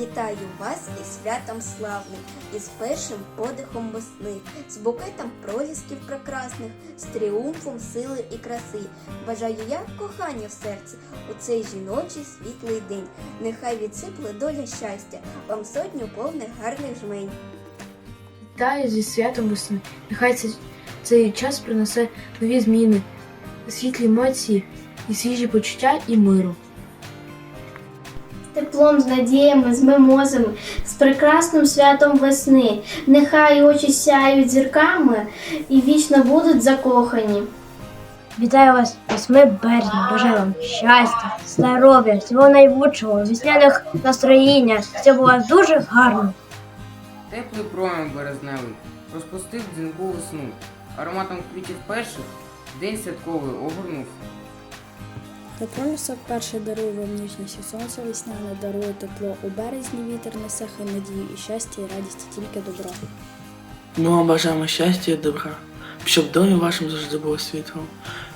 Вітаю вас із святом славним, із першим подихом весни, з букетом пролісків прекрасних, з тріумфом сили і краси. Бажаю я кохання в серці у цей жіночий світлий день. Нехай відсипле доля щастя, вам сотню повних гарних жмень. Вітаю зі святом весни. Нехай цей, час принесе нові зміни, світлі емоції і свіжі почуття і миру. Теплом, з надіями, з мимозами, з прекрасним святом весни. Нехай очі сяють зірками і вічно будуть закохані. Вітаю вас 8 березня. Бажаю вам щастя, здоров'я, всього найбільшого, весняних настроєння. Це було дуже гарно. Теплий промінь березневий розпустив дзвінку весну. Ароматом квітів перших день святковий огорнув. Та пролісок перший дарує вам ніжність і сонце весняне дарує тепло. У березні вітер несе хай надію і щастя, і радість, і тільки добро. Ми вам бажаємо щастя і добра, щоб домі вашим завжди було світло,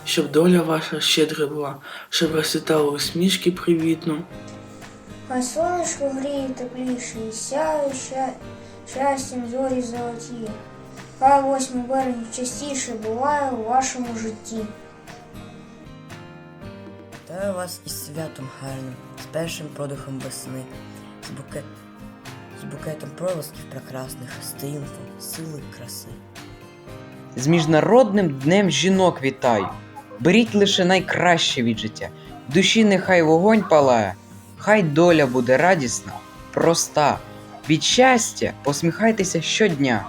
щоб доля ваша щедра була, щоб розцвітали усмішки привітно. Хай сонечко гріє тепліше і сяє щастям зорі золоті. Хай 8 березня частіше буває у вашому житті. Вітаю вас із святом гарним, з першим продихом весни, з, букет... з букетом пролисків прекрасних, з тріумфом сили краси. З міжнародним днем жінок вітаю. Беріть лише найкраще від життя. Душі нехай вогонь палає, хай доля буде радісна, проста. Від щастя посміхайтеся щодня.